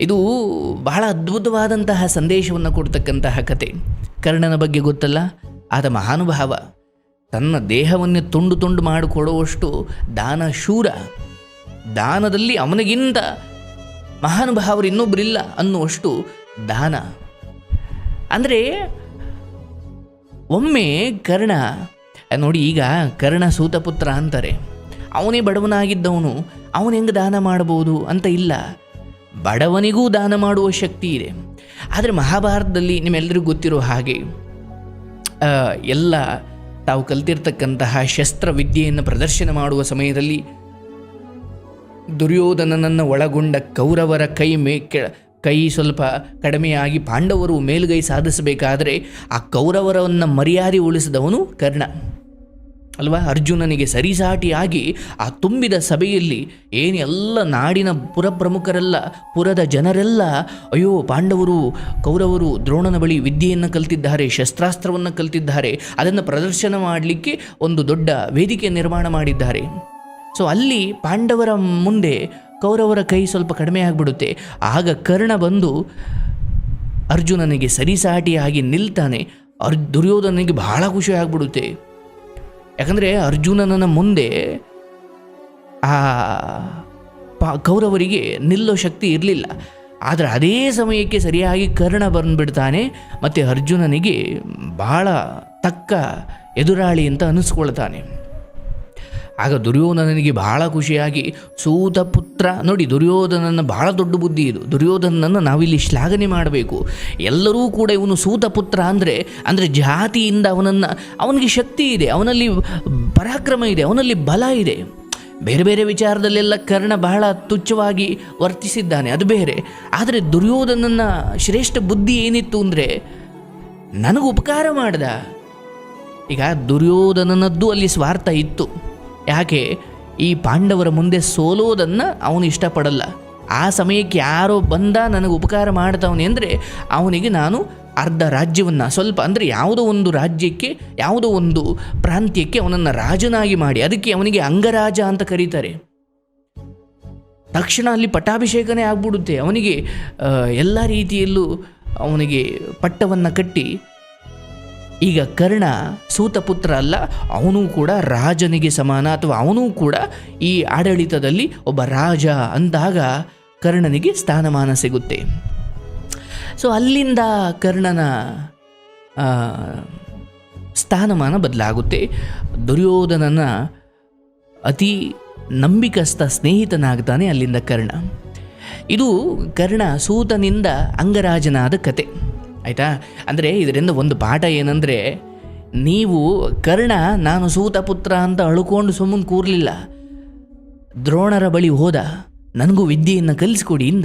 ಇದು ಬಹಳ ಅದ್ಭುತವಾದಂತಹ ಸಂದೇಶವನ್ನು ಕೊಡ್ತಕ್ಕಂತಹ ಕತೆ. ಕರ್ಣನ ಬಗ್ಗೆ ಗೊತ್ತಲ್ಲ? ಆದ ಮಹಾನುಭಾವ. ತನ್ನ ದೇಹವನ್ನೇ ತುಂಡು ತುಂಡು ಮಾಡಿಕೊಡುವಷ್ಟು ದಾನ ಶೂರ. ದಾನದಲ್ಲಿ ಅವನಿಗಿಂತ ಮಹಾನುಭಾವರು ಇನ್ನೊಬ್ಬರಿಲ್ಲ ಅನ್ನುವಷ್ಟು ದಾನ. ಅಂದರೆ ಒಮ್ಮೆ ಕರ್ಣ, ನೋಡಿ ಈಗ ಕರ್ಣ ಸೂತಪುತ್ರ ಅಂತಾರೆ. ಅವನೇ ಬಡವನಾಗಿದ್ದವನು, ಅವನು ಹೆಂಗೆ ದಾನ ಮಾಡ್ಬೋದು ಅಂತ ಇಲ್ಲ. ಬಡವನಿಗೂ ದಾನ ಮಾಡುವ ಶಕ್ತಿ ಇದೆ. ಆದರೆ ಮಹಾಭಾರತದಲ್ಲಿ ನಿಮ್ಮೆಲ್ಲರಿಗೂ ಗೊತ್ತಿರೋ ಹಾಗೆ ಎಲ್ಲ ತಾವು ಕಲ್ತಿರ್ತಕ್ಕಂತಹ ಶಸ್ತ್ರವಿದ್ಯೆಯನ್ನು ಪ್ರದರ್ಶನ ಮಾಡುವ ಸಮಯದಲ್ಲಿ ದುರ್ಯೋಧನನನ್ನು ಒಳಗೊಂಡ ಕೌರವರ ಕೈ ಮೇ ಕೆ- ಕೈ ಸ್ವಲ್ಪ ಕಡಿಮೆಯಾಗಿ ಪಾಂಡವರು ಮೇಲುಗೈ ಸಾಧಿಸಬೇಕಾದರೆ ಆ ಕೌರವರವನ್ನು ಮರ್ಯಾದೆ ಉಳಿಸಿದವನು ಕರ್ಣ. ಅಲ್ವಾ? ಅರ್ಜುನನಿಗೆ ಸರಿಸಾಟಿಯಾಗಿ ಆ ತುಂಬಿದ ಸಭೆಯಲ್ಲಿ ಏನೆಲ್ಲ ನಾಡಿನ ಪುರಪ್ರಮುಖರೆಲ್ಲ, ಪುರದ ಜನರೆಲ್ಲ, ಅಯ್ಯೋ, ಪಾಂಡವರು, ಕೌರವರು ದ್ರೋಣನ ಬಳಿ ವಿದ್ಯೆಯನ್ನು ಕಲ್ತಿದ್ದಾರೆ, ಶಸ್ತ್ರಾಸ್ತ್ರವನ್ನು ಕಲ್ತಿದ್ದಾರೆ, ಅದನ್ನು ಪ್ರದರ್ಶನ ಮಾಡಲಿಕ್ಕೆ ಒಂದು ದೊಡ್ಡ ವೇದಿಕೆ ನಿರ್ಮಾಣ ಮಾಡಿದ್ದಾರೆ. ಸೊ ಅಲ್ಲಿ ಪಾಂಡವರ ಮುಂದೆ ಕೌರವರ ಕೈ ಸ್ವಲ್ಪ ಕಡಿಮೆ ಆಗಿಬಿಡುತ್ತೆ. ಆಗ ಕರ್ಣ ಬಂದು ಅರ್ಜುನನಿಗೆ ಸರಿಸಾಟಿಯಾಗಿ ನಿಲ್ತಾನೆ. ಅರ್ ದುರ್ಯೋಧನಿಗೆ ಬಹಳ ಖುಷಿ ಆಗ್ಬಿಡುತ್ತೆ. ಯಾಕಂದರೆ ಅರ್ಜುನನ ಮುಂದೆ ಆ ಪಾ ಕೌರವರಿಗೆ ನಿಲ್ಲೋ ಶಕ್ತಿ ಇರಲಿಲ್ಲ. ಆದರೆ ಅದೇ ಸಮಯಕ್ಕೆ ಸರಿಯಾಗಿ ಕರ್ಣ ಬಂದುಬಿಡ್ತಾನೆ ಮತ್ತು ಅರ್ಜುನನಿಗೆ ಬಹಳ ತಕ್ಕ ಎದುರಾಳಿ ಅಂತ ಅನಿಸ್ಕೊಳ್ತಾನೆ. ಆಗ ದುರ್ಯೋಧನನಿಗೆ ಬಹಳ ಖುಷಿಯಾಗಿ, ಸೂತ ಪುತ್ರ, ನೋಡಿ ದುರ್ಯೋಧನನ ಬಹಳ ದೊಡ್ಡ ಬುದ್ಧಿ ಇದು. ದುರ್ಯೋಧನನ್ನು ನಾವಿಲ್ಲಿ ಶ್ಲಾಘನೆ ಮಾಡಬೇಕು. ಎಲ್ಲರೂ ಕೂಡ ಇವನು ಸೂತ ಪುತ್ರ ಅಂದರೆ ಅಂದರೆ ಜಾತಿಯಿಂದ ಅವನನ್ನು, ಅವನಿಗೆ ಶಕ್ತಿ ಇದೆ, ಅವನಲ್ಲಿ ಪರಾಕ್ರಮ ಇದೆ, ಅವನಲ್ಲಿ ಬಲ ಇದೆ. ಬೇರೆ ಬೇರೆ ವಿಚಾರದಲ್ಲೆಲ್ಲ ಕರ್ಣ ಬಹಳ ತುಚ್ಛವಾಗಿ ವರ್ತಿಸಿದ್ದಾನೆ, ಅದು ಬೇರೆ. ಆದರೆ ದುರ್ಯೋಧನನ ಶ್ರೇಷ್ಠ ಬುದ್ಧಿ ಏನಿತ್ತು ಅಂದರೆ, ನನಗೆ ಉಪಕಾರ ಮಾಡ್ದ. ಈಗ ದುರ್ಯೋಧನನದ್ದು ಅಲ್ಲಿ ಸ್ವಾರ್ಥ ಇತ್ತು. ಯಾಕೆ, ಈ ಪಾಂಡವರ ಮುಂದೆ ಸೋಲೋದನ್ನು ಅವನು ಇಷ್ಟಪಡಲ್ಲ. ಆ ಸಮಯಕ್ಕೆ ಯಾರೋ ಬಂದ ನನಗೆ ಉಪಕಾರ ಮಾಡ್ತವನೆ ಅಂದರೆ ಅವನಿಗೆ ನಾನು ಅರ್ಧ ರಾಜ್ಯವನ್ನು, ಸ್ವಲ್ಪ ಅಂದರೆ ಯಾವುದೋ ಒಂದು ರಾಜ್ಯಕ್ಕೆ, ಯಾವುದೋ ಒಂದು ಪ್ರಾಂತ್ಯಕ್ಕೆ ಅವನನ್ನು ರಾಜನಾಗಿ ಮಾಡಿ, ಅದಕ್ಕೆ ಅವನಿಗೆ ಅಂಗರಾಜ ಅಂತ ಕರೀತಾರೆ. ತಕ್ಷಣ ಅಲ್ಲಿ ಪಟ್ಟಾಭಿಷೇಕನೇ ಆಗ್ಬಿಡುತ್ತೆ. ಅವನಿಗೆ ಎಲ್ಲ ರೀತಿಯಲ್ಲೂ ಅವನಿಗೆ ಪಟ್ಟವನ್ನು ಕಟ್ಟಿ ಈಗ ಕರ್ಣ ಸೂತಪುತ್ರ ಅಲ್ಲ, ಅವನೂ ಕೂಡ ರಾಜನಿಗೆ ಸಮಾನ, ಅಥವಾ ಅವನೂ ಕೂಡ ಈ ಆಡಳಿತದಲ್ಲಿ ಒಬ್ಬ ರಾಜ ಅಂದಾಗ ಕರ್ಣನಿಗೆ ಸ್ಥಾನಮಾನ ಸಿಗುತ್ತೆ. ಸೊ ಅಲ್ಲಿಂದ ಕರ್ಣನ ಸ್ಥಾನಮಾನ ಬದಲಾಗುತ್ತೆ. ದುರ್ಯೋಧನನ ಅತಿ ನಂಬಿಕಸ್ಥ ಸ್ನೇಹಿತನಾಗ್ತಾನೆ ಅಲ್ಲಿಂದ ಕರ್ಣ. ಇದು ಕರ್ಣ ಸೂತನಿಂದ ಅಂಗರಾಜನಾದ ಕತೆ. ಆಯಿತಾ? ಅಂದರೆ ಇದರಿಂದ ಒಂದು ಪಾಠ ಏನಂದರೆ, ನೀವು ಕರ್ಣ, ನಾನು ಸೂತ ಪುತ್ರ ಅಂತ ಅಳ್ಕೊಂಡು ಸುಮ್ಮನೆ ಕೂರಲಿಲ್ಲ. ದ್ರೋಣರ ಬಳಿ ಹೋದ. ನನಗೂ ವಿದ್ಯೆಯನ್ನು ಕಲಿಸ್ಕೊಡಿ ಇಂದ.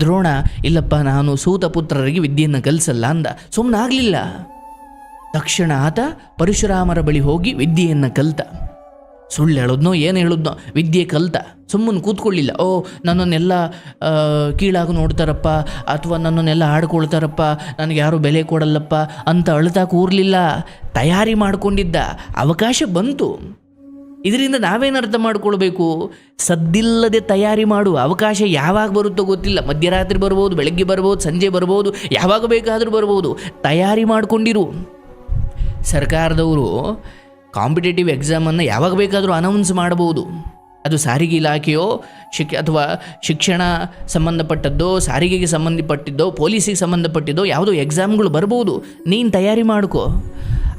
ದ್ರೋಣ, ಇಲ್ಲಪ್ಪ, ನಾನು ಸೂತ ಪುತ್ರರಿಗೆ ವಿದ್ಯೆಯನ್ನು ಕಲಿಸಲ್ಲ ಅಂದ. ಸುಮ್ಮನಾಗಲಿಲ್ಲ ತಕ್ಷಣ ಆತ ಪರಶುರಾಮರ ಬಳಿ ಹೋಗಿ ವಿದ್ಯೆಯನ್ನು ಕಲ್ತ. ಸುಳ್ಳು ಹೇಳೋದ್ನೋ, ಏನು ಹೇಳೋದ್ನೋ, ವಿದ್ಯೆ ಕಲ್ತ, ಸುಮ್ಮನೆ ಕೂತ್ಕೊಳ್ಳಿಲ್ಲ. ಓ, ನನ್ನನ್ನೆಲ್ಲ ಕೀಳಾಗಿ ನೋಡ್ತಾರಪ್ಪ, ಅಥವಾ ನನ್ನನ್ನೆಲ್ಲ ಆಡ್ಕೊಳ್ತಾರಪ್ಪ, ನನಗೆ ಯಾರು ಬೆಲೆ ಕೊಡಲ್ಲಪ್ಪ ಅಂತ ಅಳ್ತಾ ಕೂರಲಿಲ್ಲ. ತಯಾರಿ ಮಾಡಿಕೊಂಡಿದ್ದ, ಅವಕಾಶ ಬಂತು. ಇದರಿಂದ ನಾವೇನು ಅರ್ಥ ಮಾಡ್ಕೊಳ್ಬೇಕು? ಸದ್ದಿಲ್ಲದೆ ತಯಾರಿ ಮಾಡು. ಅವಕಾಶ ಯಾವಾಗ ಬರುತ್ತೋ ಗೊತ್ತಿಲ್ಲ. ಮಧ್ಯರಾತ್ರಿ ಬರ್ಬೋದು, ಬೆಳಗ್ಗೆ ಬರ್ಬೋದು, ಸಂಜೆ ಬರ್ಬೋದು, ಯಾವಾಗ ಬೇಕಾದರೂ ಬರ್ಬೋದು. ತಯಾರಿ ಮಾಡಿಕೊಂಡಿರು. ಸರ್ಕಾರದವರು ಕಾಂಪಿಟೇಟಿವ್ ಎಕ್ಸಾಮನ್ನು ಯಾವಾಗ ಬೇಕಾದರೂ ಅನೌನ್ಸ್ ಮಾಡಬಹುದು. ಅದು ಸಾರಿಗೆ ಇಲಾಖೆಯೋ ಶಿಕ್ ಅಥವಾ ಶಿಕ್ಷಣ ಸಂಬಂಧಪಟ್ಟದ್ದೋ, ಸಾರಿಗೆಗೆ ಸಂಬಂಧಪಟ್ಟಿದ್ದೋ, ಪೊಲೀಸಿಗೆ ಸಂಬಂಧಪಟ್ಟಿದ್ದೋ ಯಾವುದೋ ಎಕ್ಸಾಮ್ಗಳು ಬರ್ಬೋದು ನೀನು ತಯಾರಿ ಮಾಡ್ಕೋ.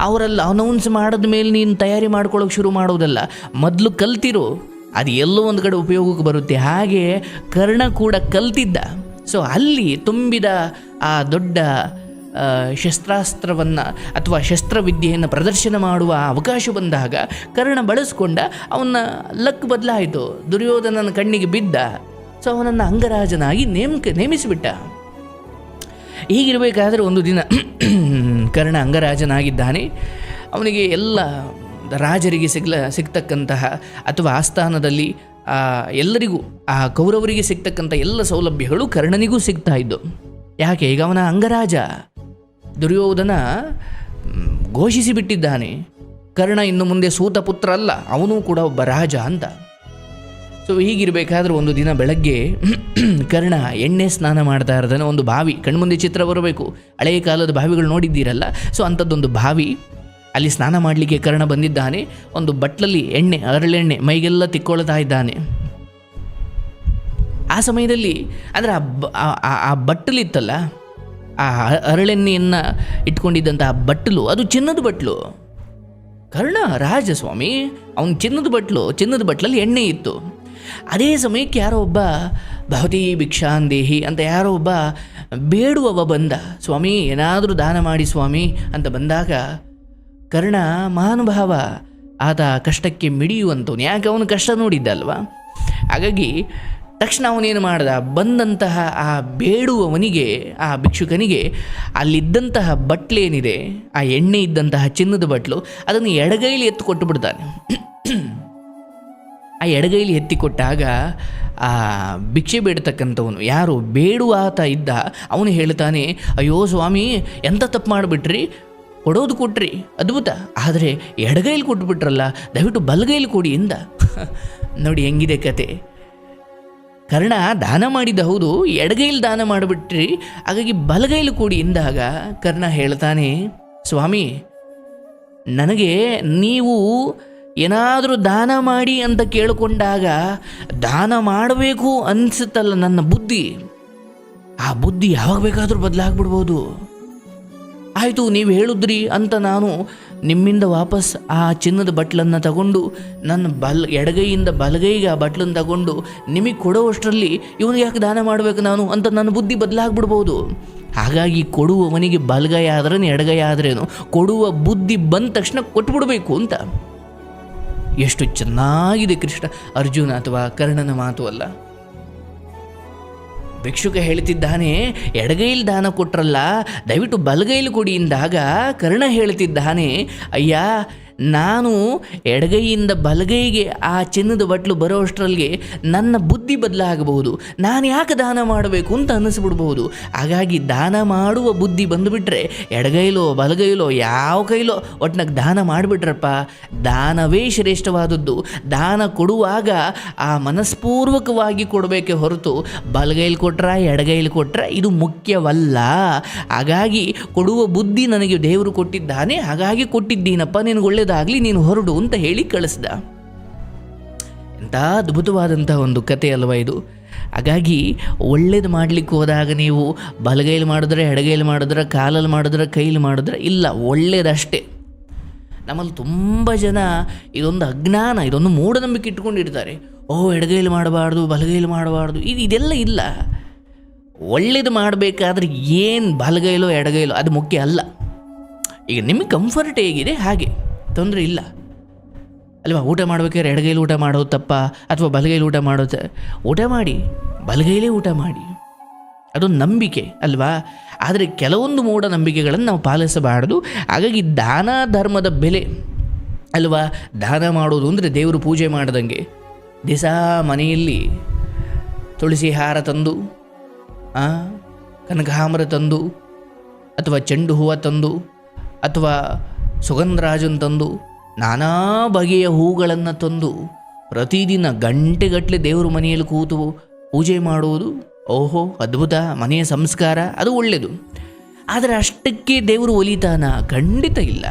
ಅವರಲ್ಲಿ ಅನೌನ್ಸ್ ಮಾಡಿದ ಮೇಲೆ ನೀನು ತಯಾರಿ ಮಾಡ್ಕೊಳ್ಳೋಕೆ ಶುರು ಮಾಡೋದಲ್ಲ. ಮೊದಲು ಕಲ್ತಿರು. ಅದು ಎಲ್ಲೋ ಒಂದು ಕಡೆ ಉಪಯೋಗಕ್ಕೆ ಬರುತ್ತೆ. ಹಾಗೆ ಕರ್ಣ ಕೂಡ ಕಲ್ತಿದ್ದ. ಸೊ ಅಲ್ಲಿ ತುಂಬಿದ ಆ ದೊಡ್ಡ ಶಸ್ತ್ರಾಸ್ತ್ರವನ್ನು ಅಥವಾ ಶಸ್ತ್ರವಿದ್ಯೆಯನ್ನು ಪ್ರದರ್ಶನ ಮಾಡುವ ಅವಕಾಶ ಬಂದಾಗ ಕರ್ಣ ಬಳಸ್ಕೊಂಡ ಅವನ ಲಕ್ ಬದಲಾಯಿತು. ದುರ್ಯೋಧನನ ಕಣ್ಣಿಗೆ ಬಿದ್ದ. ಸೊ ಅವನನ್ನು ಅಂಗರಾಜನಾಗಿ ನೇಮಕ ನೇಮಿಸಿಬಿಟ್ಟ. ಹೀಗಿರಬೇಕಾದ್ರೆ ಒಂದು ದಿನ ಕರ್ಣ ಅಂಗರಾಜನಾಗಿದ್ದಾನೆ. ಅವನಿಗೆ ಎಲ್ಲ ರಾಜರಿಗೆ ಸಿಗ್ಲ, ಸಿಗ್ತಕ್ಕಂತಹ ಅಥವಾ ಆಸ್ಥಾನದಲ್ಲಿ ಎಲ್ಲರಿಗೂ, ಆ ಕೌರವರಿಗೆ ಸಿಗ್ತಕ್ಕಂಥ ಎಲ್ಲ ಸೌಲಭ್ಯಗಳು ಕರ್ಣನಿಗೂ ಸಿಗ್ತಾ ಇದ್ದು. ಯಾಕೆ? ಈಗ ಅವನ ಅಂಗರಾಜ. ದುರ್ಯೋಧನ ಘೋಷಿಸಿಬಿಟ್ಟಿದ್ದಾನೆ. ಕರ್ಣ ಇನ್ನು ಮುಂದೆ ಸೂತ ಪುತ್ರ ಅಲ್ಲ, ಅವನೂ ಕೂಡ ಒಬ್ಬ ರಾಜ ಅಂತ. ಸೊ ಹೀಗಿರಬೇಕಾದ್ರೆ ಒಂದು ದಿನ ಬೆಳಗ್ಗೆ ಕರ್ಣ ಎಣ್ಣೆ ಸ್ನಾನ ಮಾಡ್ತಾ ಇರ್ತಾನೆ. ಒಂದು ಬಾವಿ, ಕಣ್ಮುಂದೆ ಚಿತ್ರ ಬರಬೇಕು. ಹಳೆಯ ಕಾಲದ ಬಾವಿಗಳು ನೋಡಿದ್ದೀರಲ್ಲ? ಸೊ ಅಂಥದ್ದೊಂದು ಬಾವಿ, ಅಲ್ಲಿ ಸ್ನಾನ ಮಾಡಲಿಕ್ಕೆ ಕರ್ಣ ಬಂದಿದ್ದಾನೆ. ಒಂದು ಬಟ್ಲಲ್ಲಿ ಎಣ್ಣೆ, ಅರಳೆಣ್ಣೆ, ಮೈಗೆಲ್ಲ ತಿಕ್ಕೊಳ್ತಾ ಇದ್ದಾನೆ. ಆ ಸಮಯದಲ್ಲಿ, ಅಂದರೆ ಆ ಬಟ್ಟಲಿತ್ತಲ್ಲ ಆ ಅರಳೆಣ್ಣೆಯನ್ನು ಇಟ್ಕೊಂಡಿದ್ದಂತಹ ಬಟ್ಟಲು ಅದು ಚಿನ್ನದ ಬಟ್ಲು. ಕರ್ಣ ರಾಜಸ್ವಾಮಿ, ಅವನ ಚಿನ್ನದ ಬಟ್ಲು, ಚಿನ್ನದ ಬಟ್ಲಲ್ಲಿ ಎಣ್ಣೆ ಇತ್ತು. ಅದೇ ಸಮಯಕ್ಕೆ ಯಾರೋ ಒಬ್ಬ ಭವತಿ ಭಿಕ್ಷಾಂದೇಹಿ ಅಂತ ಯಾರೋ ಒಬ್ಬ ಬೇಡುವವ ಬಂದ. ಸ್ವಾಮಿ, ಏನಾದರೂ ದಾನ ಮಾಡಿ ಸ್ವಾಮಿ ಅಂತ ಬಂದಾಗ, ಕರ್ಣ, ಮಹಾನುಭಾವ, ಆತ ಕಷ್ಟಕ್ಕೆ ಮಿಡಿಯುವಂಥವನು ಯಾಕೆ, ಅವನು ಕಷ್ಟ ನೋಡಿದ್ದ ಅಲ್ವಾ ಹಾಗಾಗಿ ತಕ್ಷಣ ಅವನೇನು ಮಾಡ್ದ? ಬಂದಂತಹ ಆ ಬೇಡುವವನಿಗೆ, ಆ ಭಿಕ್ಷುಕನಿಗೆ ಅಲ್ಲಿದ್ದಂತಹ ಬಟ್ಲೇನಿದೆ ಆ ಎಣ್ಣೆ ಇದ್ದಂತಹ ಚಿನ್ನದ ಬಟ್ಲು, ಅದನ್ನು ಎಡಗೈಲಿ ಎತ್ತು ಕೊಟ್ಟು ಬಿಡ್ತಾನೆ. ಆ ಎಡಗೈಲಿ ಎತ್ತಿಕೊಟ್ಟಾಗ ಆ ಭಿಕ್ಷೆ ಬೇಡತಕ್ಕಂಥವನು, ಯಾರು ಬೇಡುವ ಆತ ಇದ್ದ, ಅವನು ಹೇಳ್ತಾನೆ, ಅಯ್ಯೋ ಸ್ವಾಮಿ, ಎಂತ ತಪ್ಪು ಮಾಡಿಬಿಟ್ರಿ? ಕೊಡೋದು ಕೊಟ್ರಿ, ಅದ್ಭುತ. ಆದರೆ ಎಡಗೈಲಿ ಕೊಟ್ಬಿಟ್ರಲ್ಲ, ದಯವಿಟ್ಟು ಬಲಗೈಲಿ ಕೊಡಿ ಎಂದ. ನೋಡಿ, ಹೆಂಗಿದೆ ಕತೆ. ಕರ್ಣ ದಾನ ಮಾಡಿದ ಹೌದು, ಎಡಗೈಲಿ ದಾನ ಮಾಡಿಬಿಟ್ರಿ, ಹಾಗಾಗಿ ಬಲಗೈಲು ಕೂಡಿ ಎಂದಾಗ ಕರ್ಣ ಹೇಳ್ತಾನೆ, ಸ್ವಾಮಿ, ನನಗೆ ನೀವು ಏನಾದರೂ ದಾನ ಮಾಡಿ ಅಂತ ಕೇಳಿಕೊಂಡಾಗ ದಾನ ಮಾಡಬೇಕು ಅನಿಸುತ್ತಲ್ಲ ನನ್ನ ಬುದ್ಧಿ. ಆ ಬುದ್ಧಿ ಯಾವಾಗ ಬೇಕಾದರೂ ಬದಲಾಗ್ಬಿಡ್ಬೋದು. ಆಯಿತು, ನೀವು ಹೇಳಿದ್ರಿ ಅಂತ ನಾನು ನಿಮ್ಮಿಂದ ವಾಪಸ್ ಆ ಚಿನ್ನದ ಬಟ್ಲನ್ನು ತಗೊಂಡು, ನನ್ನ ಬಲ್, ಎಡಗೈಯಿಂದ ಬಲಗೈಗೆ ಆ ಬಟ್ಲನ್ನು ತಗೊಂಡು ನಿಮಗೆ ಕೊಡುವಷ್ಟರಲ್ಲಿ ಇವನಿಗೆ ಯಾಕೆ ದಾನ ಮಾಡಬೇಕು ನಾನು ಅಂತ ನನ್ನ ಬುದ್ಧಿ ಬದಲಾಗ್ಬಿಡ್ಬೋದು. ಹಾಗಾಗಿ ಕೊಡುವವನಿಗೆ ಬಲಗೈ ಆದ್ರೇನು, ಎಡಗೈ ಆದ್ರೇನು, ಕೊಡುವ ಬುದ್ಧಿ ಬಂದ ತಕ್ಷಣ ಕೊಟ್ಬಿಡಬೇಕು ಅಂತ. ಎಷ್ಟು ಚೆನ್ನಾಗಿದೆ ಕೃಷ್ಣ, ಅರ್ಜುನ ಅಥವಾ ಕರ್ಣನ ಮಾತು ಅಲ್ಲ. ಭಿಕ್ಷುಕ ಹೇಳ್ತಿದ್ದಾನೆ ಎಡಗೈಲಿ ದಾನ ಕೊಟ್ರಲ್ಲ ದಯವಿಟ್ಟು ಬಲಗೈಲು ಕೊಡಿ ಎಂದಾಗ ಕರ್ಣ ಹೇಳ್ತಿದ್ದಾನೆ ಅಯ್ಯ ನಾನು ಎಡಗೈಯಿಂದ ಬಲಗೈಗೆ ಆ ಚಿನ್ನದ ಬಟ್ಲು ಬರೋ ಅಷ್ಟರಲ್ಲಿಗೆ ನನ್ನ ಬುದ್ಧಿ ಬದಲಾಗಬಹುದು. ನಾನು ಯಾಕೆ ದಾನ ಮಾಡಬೇಕು ಅಂತ ಅನ್ನಿಸ್ಬಿಡ್ಬೋದು ಹಾಗಾಗಿ ದಾನ ಮಾಡುವ ಬುದ್ಧಿ ಬಂದುಬಿಟ್ರೆ ಎಡಗೈಲೋ ಬಲಗೈಲೋ ಯಾವ ಕೈಲೋ ಒಟ್ನಾಗ ದಾನ ಮಾಡಿಬಿಟ್ರಪ್ಪ? ದಾನವೇ ಶ್ರೇಷ್ಠವಾದದ್ದು. ದಾನ ಕೊಡುವಾಗ ಆ ಮನಸ್ಪೂರ್ವಕವಾಗಿ ಕೊಡಬೇಕೆ ಹೊರತು ಬಲಗೈಲಿ ಕೊಟ್ರ ಎಡಗೈಲಿ ಕೊಟ್ರ ಇದು ಮುಖ್ಯವಲ್ಲ. ಹಾಗಾಗಿ ಕೊಡುವ ಬುದ್ಧಿ ನನಗೆ ದೇವರು ಕೊಟ್ಟಿದ್ದಾನೆ. ಹಾಗಾಗಿ ಕೊಟ್ಟಿದ್ದೀನಪ್ಪ. ನಿನಗೆ ಒಳ್ಳೇದಾಗಲಿ ನೀನು ಹೊರಡು ಅಂತ ಹೇಳಿ ಕಳಿಸ್ದ. ಎಂಥ ಅದ್ಭುತವಾದಂಥ ಒಂದು ಕತೆ ಅಲ್ವಾ ಇದು. ಹಾಗಾಗಿ ಒಳ್ಳೇದು ಮಾಡಲಿಕ್ಕೆ ಹೋದಾಗ ನೀವು ಬಲಗೈಲಿ ಮಾಡಿದ್ರೆ ಎಡಗೈಲಿ ಮಾಡಿದ್ರೆ ಕಾಲಲ್ಲಿ ಮಾಡಿದ್ರೆ ಕೈಲಿ ಮಾಡಿದ್ರೆ ಇಲ್ಲ, ಒಳ್ಳೇದಷ್ಟೇ. ನಮ್ಮಲ್ಲಿ ತುಂಬ ಜನ ಇದೊಂದು ಅಜ್ಞಾನ, ಇದೊಂದು ಮೂಢನಂಬಿಕೆ ಇಟ್ಕೊಂಡಿರ್ತಾರೆ. ಓ, ಎಡಗೈಲಿ ಮಾಡಬಾರ್ದು, ಬಲಗೈಲಿ ಮಾಡಬಾರ್ದು, ಇದು ಇದೆಲ್ಲ ಇಲ್ಲ. ಒಳ್ಳೇದು ಮಾಡಬೇಕಾದ್ರೆ ಏನು ಬಲಗೈಲೋ ಎಡಗೈಲೋ ಅದು ಮುಖ್ಯ ಅಲ್ಲ. ಈಗ ನಿಮಗೆ ಕಂಫರ್ಟ್ ಹೇಗಿದೆ ಹಾಗೆ? ತೊಂದರೆ ಇಲ್ಲ. ಅಲ್ವಾ, ಊಟ ಮಾಡ್ಬೇಕಾದ್ರೆ ಎಡಗೈಲಿ ಊಟ ಮಾಡೋದು ತಪ್ಪ, ಅಥವಾ ಬಲಗೈಲಿ ಊಟ ಮಾಡೋದು ಊಟ ಮಾಡಿ ಬಲಗೈಲೇ ಊಟ ಮಾಡಿ. ಅದೊಂದು ನಂಬಿಕೆ, ಅಲ್ವಾ? ಆದರೆ ಕೆಲವೊಂದು ಮೂಢನಂಬಿಕೆಗಳನ್ನು ನಾವು ಪಾಲಿಸಬಾರದು. ಹಾಗಾಗಿ ದಾನ ಧರ್ಮದ ಬೆಲೆ, ಅಲ್ವಾ? ದಾನ ಮಾಡೋದು ಅಂದರೆ ದೇವರು ಪೂಜೆ ಮಾಡಿದಂಗೆ. ದಿಸ ಮನೆಯಲ್ಲಿ ತುಳಸಿ ಹಾರ ತಂದು ಕನಕಾಮರ ತಂದು, ಅಥವಾ ಚೆಂಡು ಹೂವು ತಂದು, ಅಥವಾ ಸುಗಂಧರಾಜನ್ ತಂದು ನಾನಾ ಬಗೆಯ ಹೂಗಳನ್ನು ತಂದು ಪ್ರತಿದಿನ ಗಂಟೆಗಟ್ಟಲೆ ದೇವರು ಮನೆಯಲ್ಲಿ ಕೂತು ಪೂಜೆ ಮಾಡುವುದು ಓಹೋ, ಅದ್ಭುತ. ಮನೆಯ ಸಂಸ್ಕಾರ, ಅದು ಒಳ್ಳೆಯದು ಆದರೆ ಅಷ್ಟಕ್ಕೆ ದೇವರು ಒಲಿತಾನ ಖಂಡಿತ ಇಲ್ಲ.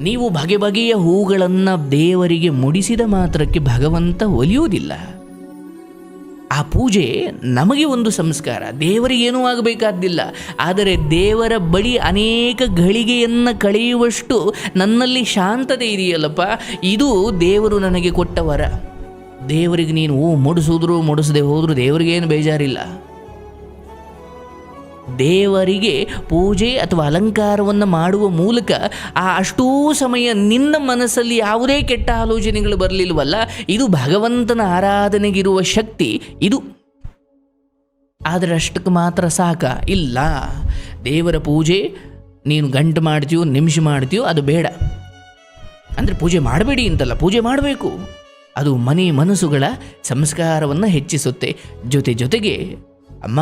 ನೀವು ಬಗೆ ಬಗೆಯ ಹೂಗಳನ್ನು ದೇವರಿಗೆ ಮುಡಿಸಿದ ಮಾತ್ರಕ್ಕೆ ಭಗವಂತ ಒಲಿಯುವುದಿಲ್ಲ. ಆ ಪೂಜೆ ನಮಗೆ ಒಂದು ಸಂಸ್ಕಾರ. ದೇವರಿಗೇನೂ ಆಗಬೇಕಾದ್ದಿಲ್ಲ. ಆದರೆ ದೇವರ ಬಳಿ ಅನೇಕ ಗಳಿಗೆಯನ್ನು ಕಳೆಯುವಷ್ಟು ನನ್ನಲ್ಲಿ ಶಾಂತತೆ ಇದೆಯಲ್ಲಪ್ಪ. ಇದು ದೇವರು ನನಗೆ ಕೊಟ್ಟವರ ದೇವರಿಗೆ ನೀನು ಓ, ಮುಡಿಸಿದ್ರು, ಮುಡಿಸದೆ ಹೋದರೂ ದೇವರಿಗೇನು ಬೇಜಾರಿಲ್ಲ. ದೇವರಿಗೆ ಪೂಜೆ ಅಥವಾ ಅಲಂಕಾರವನ್ನು ಮಾಡುವ ಮೂಲಕ ಆ ಅಷ್ಟೂ ಸಮಯ ನಿನ್ನ ಮನಸ್ಸಲ್ಲಿ ಯಾವುದೇ ಕೆಟ್ಟ ಆಲೋಚನೆಗಳು ಬರಲಿಲ್ವಲ್ಲ ಇದು ಭಗವಂತನ ಆರಾಧನೆಗಿರುವ ಶಕ್ತಿ ಇದು. ಆದರೆ ಅಷ್ಟಕ್ಕೆ ಮಾತ್ರ ಸಾಕ. ಇಲ್ಲ, ದೇವರ ಪೂಜೆ ನೀನು ಗಂಟು ಮಾಡ್ತೀಯೋ, ನಿಮಿಷ ಮಾಡ್ತೀಯೋ, ಅದು ಬೇಡ. ಅಂದರೆ ಪೂಜೆ ಮಾಡಬೇಡಿ ಅಂತಲ್ಲ, ಪೂಜೆ ಮಾಡಬೇಕು. ಅದು ಮನೆ ಮನಸ್ಸುಗಳ ಸಂಸ್ಕಾರವನ್ನು ಹೆಚ್ಚಿಸುತ್ತೆ. ಜೊತೆ ಜೊತೆಗೆ ಅಮ್ಮ,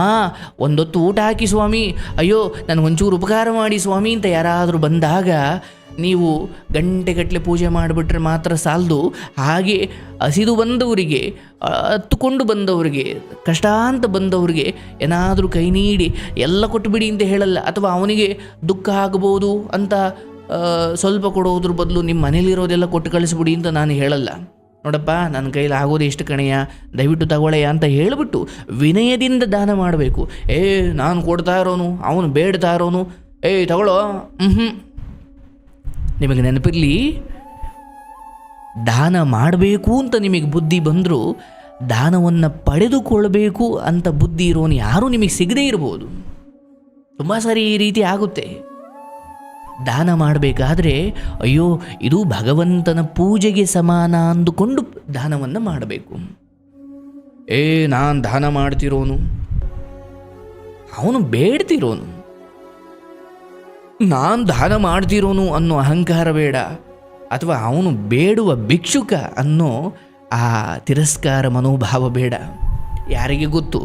ಒಂದೊತ್ತು ಊಟ ಹಾಕಿ ಸ್ವಾಮಿ. ಅಯ್ಯೋ ನನಗೊಂಚೂರು ಉಪಕಾರ ಮಾಡಿ ಸ್ವಾಮಿ ಅಂತ ಯಾರಾದರೂ ಬಂದಾಗ ನೀವು ಗಂಟೆಗಟ್ಟಲೆ ಪೂಜೆ ಮಾಡಿಬಿಟ್ರೆ ಮಾತ್ರ ಸಾಲದು. ಹಾಗೆ ಹಸಿದು ಬಂದವರಿಗೆ ಹತ್ತುಕೊಂಡು ಬಂದವರಿಗೆ ಕಷ್ಟ ಅಂತ ಬಂದವರಿಗೆ ಏನಾದರೂ ಕೈ ನೀಡಿ, ಎಲ್ಲ ಕೊಟ್ಟುಬಿಡಿ ಅಂತ ಹೇಳಲ್ಲ. ಅಥವಾ ಅವನಿಗೆ ದುಃಖ ಆಗ್ಬೋದು ಅಂತ ಸ್ವಲ್ಪ ಕೊಡೋದ್ರ ಬದಲು ನಿಮ್ಮ ಮನೇಲಿರೋದೆಲ್ಲ ಕೊಟ್ಟು ಕಳಿಸ್ಬಿಡಿ ಅಂತ ನಾನು ಹೇಳಲ್ಲ. ನೋಡಪ್ಪ ನನ್ನ ಕೈಲಿ ಆಗೋದು ಎಷ್ಟು ಕಣೆಯ ದಯವಿಟ್ಟು ತಗೊಳ್ಳೆಯ ಅಂತ ಹೇಳಿಬಿಟ್ಟು ವಿನಯದಿಂದ ದಾನ ಮಾಡಬೇಕು. ಏ, ನಾನು ಕೊಡ್ತಾ ಇರೋನು, ಅವನು ಬೇಡ್ತಾ ಇರೋನು. ಏಯ್ ತಗೊಳ್ಳೋ. ಹ್ಞೂ ನಿಮಗೆ ನೆನಪಿರಲಿ, ದಾನ ಮಾಡಬೇಕು ಅಂತ ನಿಮಗೆ ಬುದ್ಧಿ ಬಂದರೂ, ದಾನವನ್ನು ಪಡೆದುಕೊಳ್ಬೇಕು ಅಂತ ಬುದ್ಧಿ ಇರೋನು ಯಾರೂ ನಿಮಗೆ ಸಿಗದೇ ಇರ್ಬೋದು. ತುಂಬ ಸರಿ ಈ ರೀತಿ ಆಗುತ್ತೆ. ದಾನ ಮಾಡಬೇಕಾದ್ರೆ, ಅಯ್ಯೋ, ಇದು ಭಗವಂತನ ಪೂಜೆಗೆ ಸಮಾನ ಅಂದುಕೊಂಡು ದಾನವನ್ನು ಮಾಡಬೇಕು. ಏ, ನಾನು ದಾನ ಮಾಡ್ತಿರೋನು? ಅವನು ಬೇಡ್ತಿರೋನು. ನಾನು ದಾನ ಮಾಡ್ತಿರೋನು ಅನ್ನೋ ಅಹಂಕಾರ ಬೇಡ, ಅಥವಾ ಅವನು ಬೇಡುವ ಭಿಕ್ಷುಕ ಅನ್ನೋ ಆ ತಿರಸ್ಕಾರ ಮನೋಭಾವ ಬೇಡ. ಯಾರಿಗೆ ಗೊತ್ತು?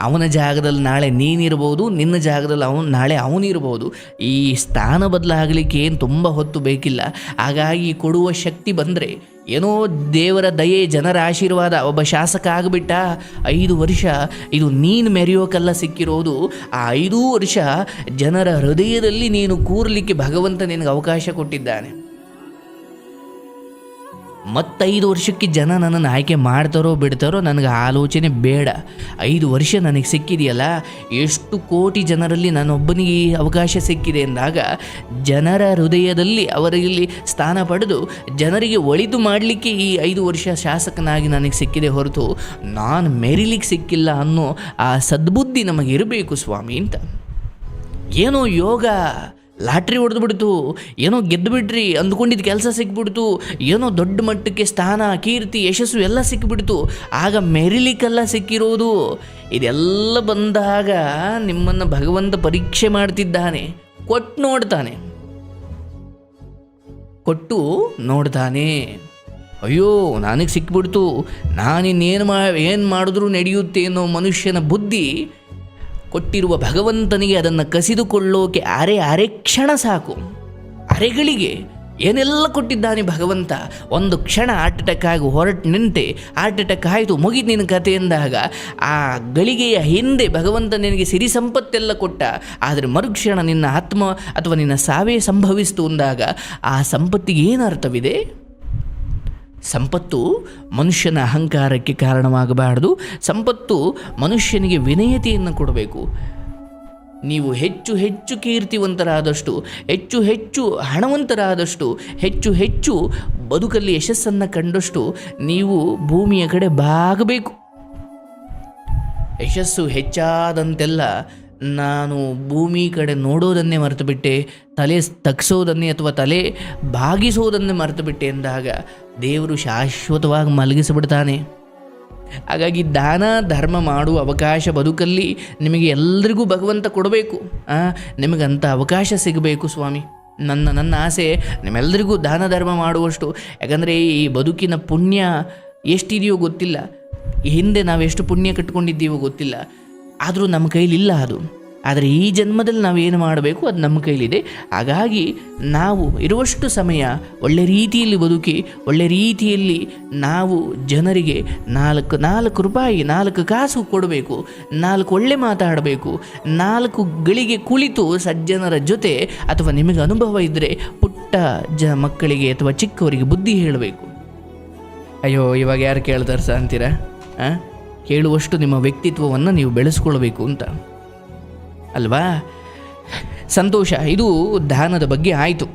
ಅವನ ಜಾಗದಲ್ಲಿ ನಾಳೆ ನೀನಿರ್ಬೋದು, ನಿನ್ನ ಜಾಗದಲ್ಲಿ ಅವನು, ನಾಳೆ ಅವನಿರ್ಬೋದು ಈ ಸ್ಥಾನ ಬದಲಾಗಲಿಕ್ಕೆ ಏನು ತುಂಬ ಹೊತ್ತು ಬೇಕಿಲ್ಲ. ಹಾಗಾಗಿ ಕೊಡುವ ಶಕ್ತಿ ಬಂದರೆ, ಏನೋ ದೇವರ ದಯೆ, ಜನರ ಆಶೀರ್ವಾದ, ಒಬ್ಬ ಶಾಸಕ ಆಗಿಬಿಟ್ಟ, ಐದು ವರ್ಷ ಇದು ನೀನು ಮೆರೆಯೋಕಲ್ಲ ಸಿಕ್ಕಿರೋದು. ಆ ಐದೂ ವರ್ಷ ಜನರ ಹೃದಯದಲ್ಲಿ ನೀನು ಕೂರಲಿಕ್ಕೆ ಭಗವಂತ ನಿನಗೆ ಅವಕಾಶ ಕೊಟ್ಟಿದ್ದಾನೆ. ಮತ್ತೈದು ವರ್ಷಕ್ಕೆ ಜನ ನನ್ನನ್ನು ಆಯ್ಕೆ ಮಾಡ್ತಾರೋ ಬಿಡ್ತಾರೋ ನನಗೆ ಆಲೋಚನೆ ಬೇಡ. ಐದು ವರ್ಷ ನನಗೆ ಸಿಕ್ಕಿದೆಯಲ್ಲ, ಎಷ್ಟು ಕೋಟಿ ಜನರಲ್ಲಿ ನಾನೊಬ್ಬನಿಗೆ ಈ ಅವಕಾಶ ಸಿಕ್ಕಿದೆ ಎಂದಾಗ ಜನರ ಹೃದಯದಲ್ಲಿ ಅವರಲ್ಲಿ ಸ್ಥಾನ ಪಡೆದು ಜನರಿಗೆ ಒಳಿತು ಮಾಡಲಿಕ್ಕೆ ಈ ಐದು ವರ್ಷ ಶಾಸಕನಾಗಿ ನನಗೆ ಸಿಕ್ಕಿದೆ ಹೊರತು ನಾನು ಮೆರಿಲಿಕ್ಕೆ ಸಿಕ್ಕಿಲ್ಲ ಅನ್ನೋ ಆ ಸದ್ಬುದ್ಧಿ ನಮಗಿರಬೇಕು ಸ್ವಾಮಿ ಅಂತ. ಏನೋ ಯೋಗ ಲಾಟ್ರಿ ಹೊಡೆದು ಬಿಡ್ತು ಏನೋ ಗೆದ್ದು ಅಂದ್ಕೊಂಡಿದ್ದ ಅಂದ್ಕೊಂಡಿದ್ದು ಕೆಲಸ ಸಿಕ್ಬಿಡ್ತು. ಏನೋ ದೊಡ್ಡ ಮಟ್ಟಕ್ಕೆ ಸ್ಥಾನ, ಕೀರ್ತಿ, ಯಶಸ್ಸು ಎಲ್ಲ ಸಿಕ್ಕಿಬಿಡ್ತು ಆಗ ಮೆರಿಲಿಕ್ಕೆಲ್ಲ ಸಿಕ್ಕಿರೋದು. ಇದೆಲ್ಲ ಬಂದಾಗ ನಿಮ್ಮನ್ನು ಭಗವಂತ ಪರೀಕ್ಷೆ ಮಾಡ್ತಿದ್ದಾನೆ. ಕೊಟ್ಟು ನೋಡ್ತಾನೆ. ಕೊಟ್ಟು ನೋಡ್ತಾನೆ. ಅಯ್ಯೋ, ನನಗೆ ಸಿಕ್ಬಿಡ್ತು. ನಾನಿನ್ನೇನು ಮಾ, ಏನು ಮಾಡಿದ್ರೂ ನಡೆಯುತ್ತೆ ಅನ್ನೋ ಮನುಷ್ಯನ ಬುದ್ಧಿ ಕೊಟ್ಟಿರುವ ಭಗವಂತನಿಗೆ ಅದನ್ನು ಕಸಿದುಕೊಳ್ಳೋಕೆ ಅರೆ ಅರೆ ಕ್ಷಣ ಸಾಕು. ಅರೆಗಳಿಗೆ ಏನೆಲ್ಲ ಕೊಟ್ಟಿದ್ದಾನೆ ಭಗವಂತ? ಒಂದು ಕ್ಷಣ ಹಾರ್ಟ್ ಅಟ್ಯಾಕ್ ಆಗಿ ಹೊರಟು ನಿಂತೆ ಹಾರ್ಟ್ ಅಟ್ಯಾಕ್ ಆಯಿತು ಮುಗಿದು ನಿನ್ನ ಕತೆ ಎಂದಾಗ, ಆ ಗಳಿಗೆಯ ಹಿಂದೆ ಭಗವಂತ ನಿನಗೆ ಸಿರಿ ಸಂಪತ್ತೆಲ್ಲ ಕೊಟ್ಟ, ಆದರೆ ಮರುಕ್ಷಣ ನಿನ್ನ ಆತ್ಮ ಅಥವಾ ನಿನ್ನ ಸಾವೇ ಸಂಭವಿಸ್ತು ಅಂದಾಗ ಆ ಸಂಪತ್ತಿಗೆ ಏನು ಅರ್ಥವಿದೆ? ಸಂಪತ್ತು ಮನುಷ್ಯನ ಅಹಂಕಾರಕ್ಕೆ ಕಾರಣವಾಗಬಾರದು. ಸಂಪತ್ತು ಮನುಷ್ಯನಿಗೆ ವಿನಯತೆಯನ್ನು ಕೊಡಬೇಕು. ನೀವು ಹೆಚ್ಚು ಹೆಚ್ಚು ಕೀರ್ತಿವಂತರಾದಷ್ಟು, ಹೆಚ್ಚು ಹೆಚ್ಚು ಹಣವಂತರಾದಷ್ಟು, ಹೆಚ್ಚು ಹೆಚ್ಚು ಬದುಕಲ್ಲಿ ಯಶಸ್ಸನ್ನು ಕಂಡಷ್ಟು ನೀವು ಭೂಮಿಯ ಕಡೆ ಬಾಗಬೇಕು. ಯಶಸ್ಸು ಹೆಚ್ಚಾದಂತೆಲ್ಲ ನಾನು ಭೂಮಿ ಕಡೆ ನೋಡೋದನ್ನೇ ಮರೆತುಬಿಟ್ಟೆ, ತಲೆ ತಗ್ಸೋದನ್ನೇ ಅಥವಾ ತಲೆ ಬಾಗಿಸೋದನ್ನೇ ಮರೆತುಬಿಟ್ಟೆ ಎಂದಾಗ ದೇವರು ಶಾಶ್ವತವಾಗಿ ಮಲಗಿಸಿಬಿಡ್ತಾನೆ. ಹಾಗಾಗಿ ದಾನ, ಧರ್ಮ ಮಾಡುವ ಅವಕಾಶ ಬದುಕಲ್ಲಿ ನಿಮಗೆ ಎಲ್ರಿಗೂ ಭಗವಂತ ಕೊಡಬೇಕು. ನಿಮಗಂಥ ಅವಕಾಶ ಸಿಗಬೇಕು ಸ್ವಾಮಿ. ನನ್ನ ನನ್ನ ಆಸೆ ನಿಮ್ಮೆಲ್ಲರಿಗೂ ದಾನ, ಧರ್ಮ ಮಾಡುವಷ್ಟು. ಯಾಕಂದರೆ ಈ ಬದುಕಿನ ಪುಣ್ಯ ಎಷ್ಟಿದೆಯೋ ಗೊತ್ತಿಲ್ಲ. ಹಿಂದೆ ನಾವು ಎಷ್ಟು ಪುಣ್ಯ ಕಟ್ಕೊಂಡಿದ್ದೀವೋ ಗೊತ್ತಿಲ್ಲ. ಆದರೂ ನಮ್ಮ ಕೈಲಿಲ್ಲ ಅದು. ಆದರೆ ಈ ಜನ್ಮದಲ್ಲಿ ನಾವು ಏನು ಮಾಡಬೇಕು ಅದು ನಮ್ಮ ಕೈಲಿದೆ. ಹಾಗಾಗಿ ನಾವು ಇರುವಷ್ಟು ಸಮಯ ಒಳ್ಳೆ ರೀತಿಯಲ್ಲಿ ಬದುಕಿ, ಒಳ್ಳೆ ರೀತಿಯಲ್ಲಿ ನಾವು ಜನರಿಗೆ ನಾಲ್ಕು ನಾಲ್ಕು ರೂಪಾಯಿ, ನಾಲ್ಕು ಕಾಸು ಕೊಡಬೇಕು, ನಾಲ್ಕು ಒಳ್ಳೆ ಮಾತಾಡಬೇಕು, ನಾಲ್ಕು ಗಳಿಗೆ ಕುಳಿತು ಸಜ್ಜನರ ಜೊತೆ ಅಥವಾ ನಿಮಗೆ ಅನುಭವ ಇದ್ದರೆ ಪುಟ್ಟ ಜ ಮಕ್ಕಳಿಗೆ ಅಥವಾ ಚಿಕ್ಕವರಿಗೆ ಬುದ್ಧಿ ಹೇಳಬೇಕು. ಅಯ್ಯೋ, ಇವಾಗ ಯಾರು ಕೇಳ್ತಾರೆ ಸರ್ ಅಂತೀರಾ? ಆ? ಕೇಳುವಷ್ಟು ನಿಮ್ಮ ವ್ಯಕ್ತಿತ್ವವನ್ನು ನೀವು ಬೆಳೆಸ್ಕೊಳ್ಬೇಕು ಅಂತ. ಅಲ್ವಾ? ಸಂತೋಷ. ಇದು ದಾನದ ಬಗ್ಗೆ ಆಯಿತು.